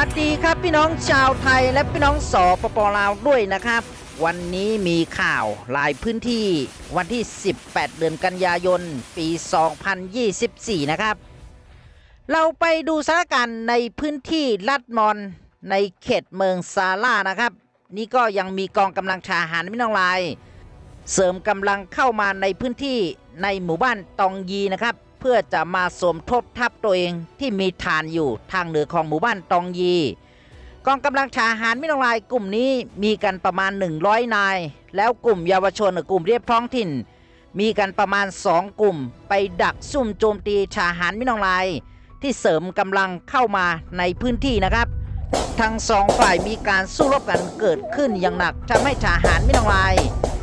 วัสดีครับพี่น้องชาวไทยและพี่น้องสปปลาวด้วยนะครับ วันนี้มีข่าวหลายพื้นที่วันที่ 18 เดือนกันยายน ปี 2024 นะครับ เราไปดูสถานการณ์ในพื้นที่ลัดมอนในเขตเมืองซาล่านะครับ นี่ก็ยังมีกองกำลังทหารไม่น้องลาย เสริมกำลังเข้ามาในพื้นที่ในหมู่บ้านตองยีนะครับ พื่อจะมาสมทบทัพตัวเองที่มีฐานอยู่ทางเหนือของหมู่บ้านตองยี กองกำลังทหารม่น้องลายกลุ่มนี้มีกันประมาณ 100 นาย แล้วกลุ่มเยาวชนกับกลุ่มเรียบท้องถิ่น มีกันประมาณ 2 กลุ่ม ไปดักซุ่มโจมตีทหารม่น้องลาย ที่เสริมกำลังเข้ามาในพื้นที่นะครับ ทั้งสองฝ่ายมีการสู้รบกันเกิดขึ้นอย่างหนักทำให้ทหารม่น้องลาย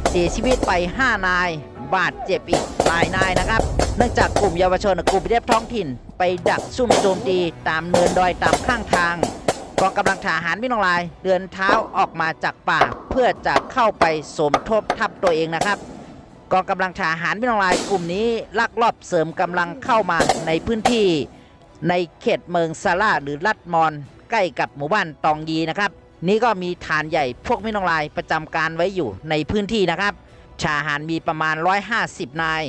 เสียชีวิตไป 5 นาย บาดเจ็บอีกหลายนายนะครับ เนื่องจากกลุ่มเยาวชนกับกลุ่มเรียบท้องถิ่น ไปดักซุ่มโจมตีตามเนินดอยตามข้างทางกองกำลังทหารไม่น้องลาย เดินเท้าออกมาจากป่าเพื่อจะเข้าไปสมทบทัพตัวเองนะครับกองกำลังทหารไม่น้องลายกลุ่มนี้ลักลอบเสริมกำลังเข้ามาในพื้นที่ ในเขตเมืองซาลาหรือลัดมอน ใกล้กับหมู่บ้านตองยีนะครับ นี่ก็มีฐานใหญ่พวกไม่น้องลายประจำการไว้อยู่ในพื้นที่นะครับ ทหารมีประมาณ 150 นาย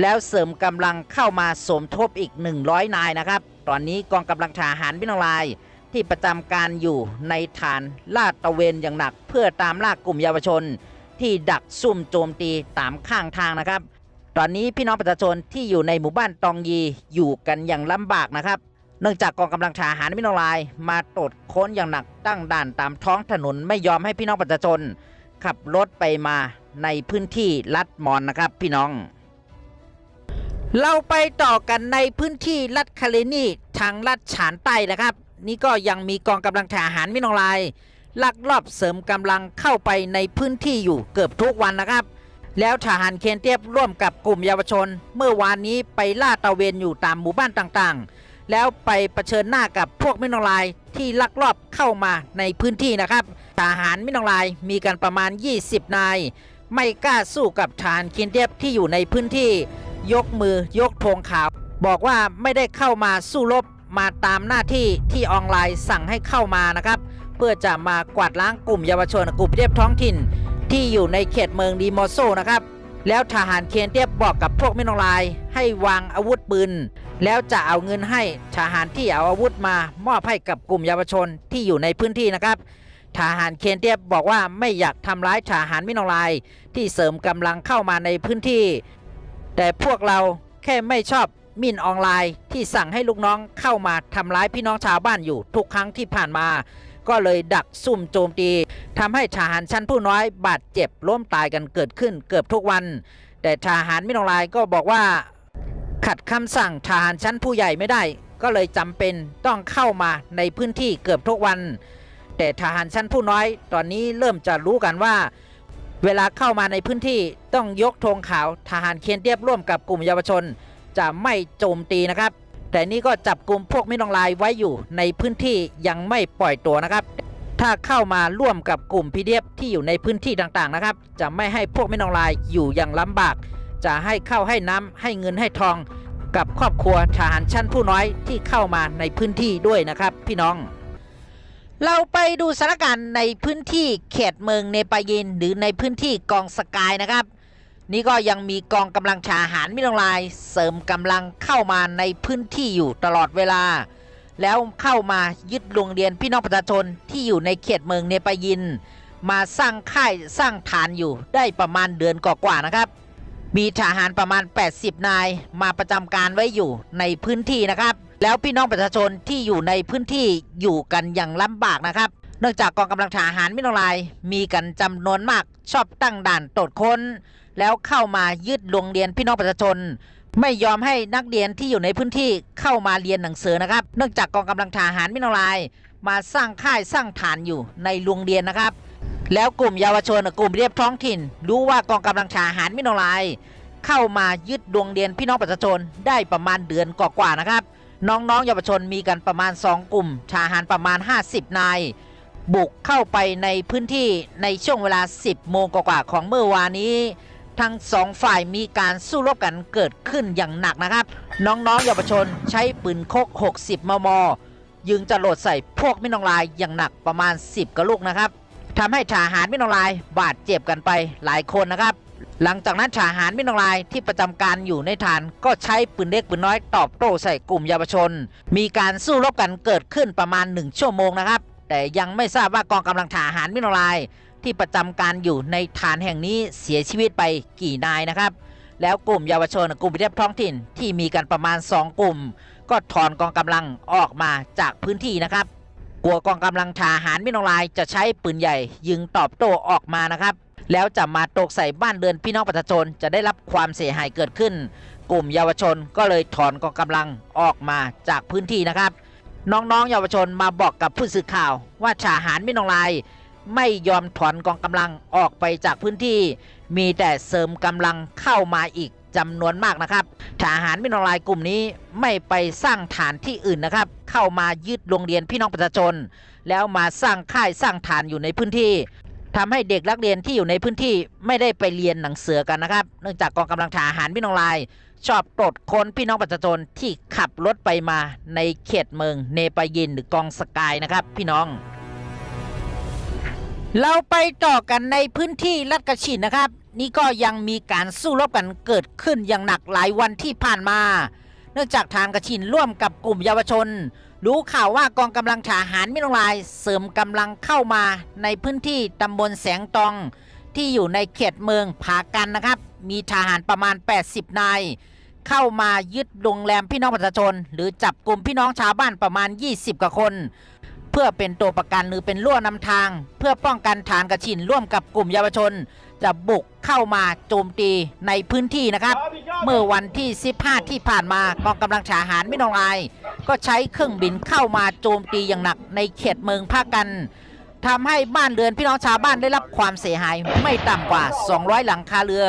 แล้วเสริมกำลังเข้ามาสมทบอีก 100 นายนะครับ ตอนนี้กองกำลังทหารไม่น้องลาย ที่ประจำการอยู่ในฐานลาดตระเวนอย่างหนัก เพื่อตามล่ากลุ่มเยาวชน ที่ดักซุ่มโจมตีตามข้างทางนะครับ ตอนนี้พี่น้องประชาชนที่อยู่ในหมู่บ้านตองยีอยู่กันอย่างลำบากนะครับเนื่องจากกองกำลังทหารมินองลาย มาตรวจค้นอย่างหนักตั้งด่านตามท้องถนนไม่ยอมให้พี่น้องประชาชน ขับรถไปมาในพื้นที่ลัดมอนนะครับพี่น้อง เราไปต่อกันในพื้นที่ลัดคาเลนีทางลัดฉานใต้นะครับ นี่ก็ยังมีกองกำลังทหารมินองลาย ลักลอบเสริมกำลังเข้าไปในพื้นที่อยู่เกือบทุกวันนะครับ แล้วทหารเคนเทียบร่วมกับกลุ่มเยาวชน เมื่อวานนี้ไปล่าตะเวนอยู่ตามหมู่บ้านต่างๆ แล้วไปเผชิญหน้ากับพวกมินองลายที่ลักลอบเข้ามาในพื้นที่นะครับ ทหารมินองลายมีกันประมาณ 20 นาย ไม่กล้าสู้กับทหารเคนเทียบที่อยู่ในพื้นที่ ยกมือยกธงขาว บอกว่าไม่ได้เข้ามาสู้รบมาตามหน้าที่ที่ออนไลน์สั่งให้เข้ามานะครับ เพื่อจะมากวาดล้างกลุ่มเยาวชนกลุ่มเรียบท้องถิ่น ที่อยู่ในเขตเมืองดีโมโซนะครับ แล้วทหารเคนเทียบบอกกับพวกมินองลาย ให้วางอาวุธปืนแล้วจะเอาเงินให้ทหารที่เอาอาวุธมามอบให้กับกลุ่มเยาวชนที่อยู่ในพื้นที่นะครับ ทหารเคนเทียบบอกว่าไม่อยากทำร้ายทหารมินองลาย ที่เสริมกำลังเข้ามาในพื้นที่ แต่พวกเราแค่ไม่ชอบมินออนไลน์ ที่สั่งให้ลูกน้องเข้ามาทำร้ายพี่น้องชาวบ้านอยู่ทุกครั้งที่ผ่านมา ก็เลยดักซุ่มโจมตีทำให้ทหารชั้นผู้น้อยบาดเจ็บล้มตายกันเกิดขึ้นเกือบทุกวัน แต่ทหารมินออนไลน์ก็บอกว่า ขัดคำสั่งทหารชั้นผู้ใหญ่ไม่ได้ ก็เลยจำเป็นต้องเข้ามาในพื้นที่เกือบทุกวัน แต่ทหารชั้นผู้น้อย ตอนนี้เริ่มจะรู้กันว่า เวลาเข้ามาในพื้นที่ต้องยกธงขาวทหารเคียนเทียบร่วมกับกลุ่มเยาวชน จะไม่โจมตีนะครับ แต่นี่ก็จับกลุ่มพวกไมินองลายไว้อยู่ในพื้นที่ยังไม่ปล่อยตัวนะครับ ถ้าเข้ามาร่วมกับกลุ่มพีเดียบที่อยู่ในพื้นที่ต่างๆนะครับ จะไม่ให้พวกไมินองลายอยู่อย่างลำบาก จะให้เข้าให้น้ำให้เงินให้ทองกับครอบครัวทหารชั้นผู้น้อยที่เข้ามาในพื้นที่ด้วยนะครับ พี่น้อง เราไปดูสถานการณ์ในพื้นที่เขตเมืองเนปายิน หรือในพื้นที่กองสกายนะครับ นี่ก็ยังมีกองกำลังทหารมิลงลาย เสริมกำลังเข้ามาในพื้นที่อยู่ตลอดเวลา แล้วเข้ามายึดโรงเรียนพี่น้องประชาชนที่อยู่ในเขตเมืองเนปายิน มาสร้างค่ายสร้างฐานอยู่ได้ประมาณเดือนกว่าๆนะครับ มีทหารประมาณ 80 นายมาประจำการไว้อยู่ในพื้นที่นะครับ แล้วพี่น้องประชาชนที่อยู่ในพื้นที่อยู่กันอย่างลำบากนะครับ เนื่องจากกองกำลังทหารมิโนลายมีกันจำนวนมากชอบตั้งด่านตรวจค้น แล้วเข้ามายึดโรงเรียนพี่น้องประชาชน ไม่ยอมให้นักเรียนที่อยู่ในพื้นที่เข้ามาเรียนหนังสือนะครับ เนื่องจากกองกำลังทหารมิโนลายมาสร้างค่ายสร้างฐานอยู่ในโรงเรียนนะครับ แล้วกลุ่มเยาวชนกับกลุ่มเรียบท้องถิ่น รู้ว่ากองกำลังทหารมิโนลายเข้ามายึดโรงเรียนพี่น้องประชาชนได้ประมาณเดือนกว่าๆนะครับ น้องๆเยาวชนมีกันประมาณ 2 กลุ่มทหารประมาณ 50 นาย บุกเข้าไปในพื้นที่ในช่วงเวลา 10 โมงกว่าของเมื่อวานนี้ ทั้งสองฝ่ายมีการสู้รบกันเกิดขึ้นอย่างหนักนะครับ น้องๆเยาวชนใช้ปืนคก 60 มม ยิงจะโหลดใส่พวกมินองลายอย่างหนักประมาณ 10กระลูกนะครับทำให้ทหารมินองลายบาดเจ็บกันไปหลายคนนะครับ หลังจากนั้นทหารมินองลายที่ประจำการอยู่ในฐานก็ใช้ปืนเล็กปืนน้อยตอบโต้ใส่กลุ่มเยาวชน มีการสู้รบกันเกิดขึ้นประมาณ 1 ชั่วโมงนะครับ แต่ยังไม่ทราบว่ากองกำลังทหารมินองลาย ที่ประจำการอยู่ในฐานแห่งนี้เสียชีวิตไปกี่นายนะครับ แล้วกลุ่มเยาวชนกลุ่มวิทยท้องถิ่นที่มีกันประมาณ 2 กลุ่ม ก็ถอนกองกำลังออกมาจากพื้นที่นะครับ กลัวกองกำลังทหารมินองลายจะใช้ปืนใหญ่ ยิงตอบโต้ออกมานะครับ แล้วจะมาตกใส่บ้านเรือนพี่น้องประชาชนจะได้รับความเสียหายเกิดขึ้น กลุ่มเยาวชนก็เลยถอนกองกำลังออกมาจากพื้นที่นะครับ น้องๆ เยาวชนมาบอกกับผู้สื่อข่าว ว่าทหารมินองลายไม่ยอมถอนกองกำลังออกไปจากพื้นที่ มีแต่เสริมกำลังเข้ามาอีกจำนวนมากนะครับทหารมินองลายกลุ่มนี้ไม่ไปสร้างฐานที่อื่นนะครับ เข้ามายึดโรงเรียนพี่น้องประชาชน แล้วมาสร้างค่ายสร้างฐานอยู่ในพื้นที่ ทำให้เด็กนักเรียนที่อยู่ในพื้นที่ไม่ได้ไปเรียนหนังสือกันนะครับ เนื่องจากกองกำลังทหารมินองลาย ชอบตรวจคนพี่น้องประชาชนที่ขับรถไปมาในเขตเมืองเนปายินหรือกองสกายนะครับ พี่น้อง เราไปต่อกันในพื้นที่ลัดกระชินนะครับ นี่ก็ยังมีการสู้รบกันเกิดขึ้นอย่างหนักหลายวันที่ผ่านมา เนื่องจากทางกระชินร่วมกับกลุ่มเยาวชน รู้ข่าวว่ากองกำลังทหารมิโรงลายเสริมกำลังเข้ามาในพื้นที่ตำบลแสงตอง ที่อยู่ในเขตเมืองผากันนะครับ มีทหารประมาณ 80 นาย เข้ามายึดโรงแรมพี่น้องประชาชน หรือจับกลุ่มพี่น้องชาวบ้านประมาณ 20 กว่าคน เพื่อเป็นตัวประกันหรือเป็นล่วนำทาง เพื่อป้องกันฐานกระชินร่วมกับกลุ่มเยาวชน จะบุกเข้ามาโจมตีในพื้นที่นะครับ เมื่อวันที่ 15 ที่ผ่านมากองกำลังทหารไม่นองอาย ก็ใช้เครื่องบินเข้ามาโจมตีอย่างหนักในเขตเมืองภาคกันทำให้บ้านเรือนพี่น้องชาวบ้านได้รับความเสียหายไม่ต่ำกว่า 200 หลังคาเรือ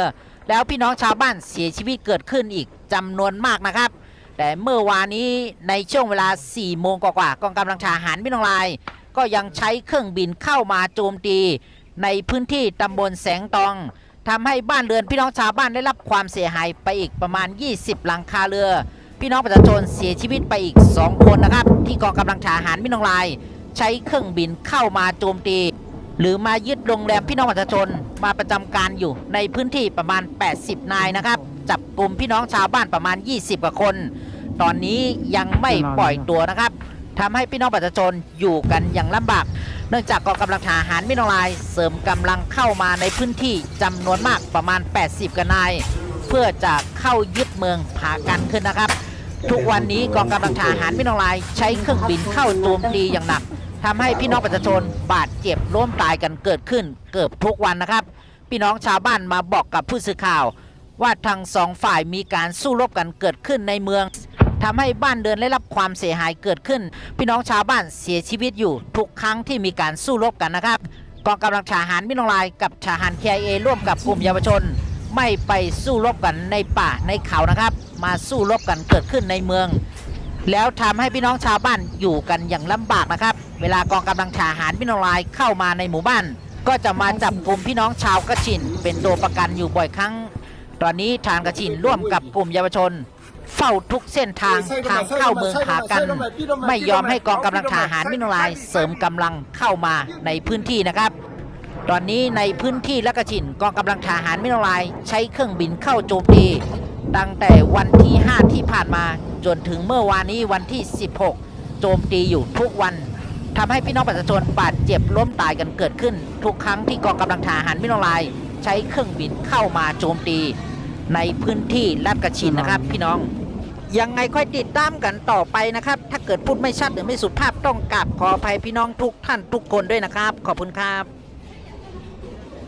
แล้วพี่น้องชาวบ้านเสียชีวิตเกิดขึ้นอีกจำนวนมากนะครับ แต่เมื่อวานนี้ในช่วงเวลา 4 โมงกว่าๆกองกำลังทหารพี่น้องลาย ก็ยังใช้เครื่องบินเข้ามาโจมตี ในพื้นที่ตำบลแสงตองทำให้บ้านเรือนพี่น้องชาวบ้านได้รับความเสียหายไปอีกประมาณ 20 หลังคาเรือ พี่น้องประชาชนเสียชีวิตไปอีก 2 คนนะครับ ที่กองกำลังทหารพี่น้องลาย ใช้เครื่องบินเข้ามาโจมตี หรือมายึดโรงแรมพี่น้องประชาชนมาประจำการอยู่ในพื้นที่ประมาณ 80 นายนะครับ จับกลุ่มพี่น้องชาวบ้านประมาณ 20 กว่าคน ตอนนี้ยังไม่ปล่อยตัวนะครับทำให้พี่น้องประชาชนอยู่กันอย่างลำบาก เนื่องจากกองกำลังทหารมิโนลาย เสริมกำลังเข้ามาในพื้นที่จำนวนมากประมาณ 80กันนาย เพื่อจะเข้ายึดเมืองผากันขึ้นนะครับ ทุกวันนี้กองกำลังทหารมิโนลาย ใช้เครื่องบินเข้าโจมตีอย่างหนักทำให้พี่น้องประชาชนบาดเจ็บล้มตายกันเกิดขึ้น เกือบทุกวันนะครับ พี่น้องชาวบ้านมาบอกกับผู้สื่อข่าว ว่าทั้งสองฝ่ายมีการสู้รบกันเกิดขึ้นในเมืองทำให้บ้านเรือนได้รับความเสียหายเกิดขึ้น พี่น้องชาวบ้านเสียชีวิตอยู่ทุกครั้งที่มีการสู้รบกันนะครับกองกำลังทหารมิโนลายกับทหาร KIA ร่วมกับกลุ่มเยาวชน ไม่ไปสู้รบกันในป่าในเขานะครับ มาสู้รบกันเกิดขึ้นในเมือง แล้วทำให้พี่น้องชาวบ้านอยู่กันอย่างลำบากนะครับ เวลากองกำลังทหารมิโนลายเข้ามาในหมู่บ้าน ก็จะมาจับกลุ่มพี่น้องชาวกระชิน เป็นตัวประกันอยู่บ่อยครั้ง ตอนนี้ทางกระชินร่วมกับกลุ่มเยาวชนเฝ้าทุกเส้นทางทางเข้าเมืองผากัน ไม่ยอมให้กองกำลังทหารมิโนลายเสริมกำลังเข้ามาในพื้นที่นะครับ ตอนนี้ในพื้นที่และกระชินกองกำลังทหารมิโนลายใช้เครื่องบินเข้าโจมตีตั้งแต่วันที่ 5 ที่ผ่านมาจนถึงเมื่อวานนี้วันที่ 16 โจมตีอยู่ทุกวันทำให้พี่น้องประชาชนบาดเจ็บล้มตายกันเกิดขึ้น ทุกครั้งที่กองกำลังทหารมิโนลายใช้เครื่องบินเข้ามาโจมตี ในพื้นที่ลาดกระชินนะครับพี่น้อง ยังไงค่อยติดตามกันต่อไปนะครับ ถ้าเกิดพูดไม่ชัดหรือไม่สุภาพต้องกราบขออภัยพี่น้องทุกท่านทุกคนด้วยนะครับ ขอบคุณครับ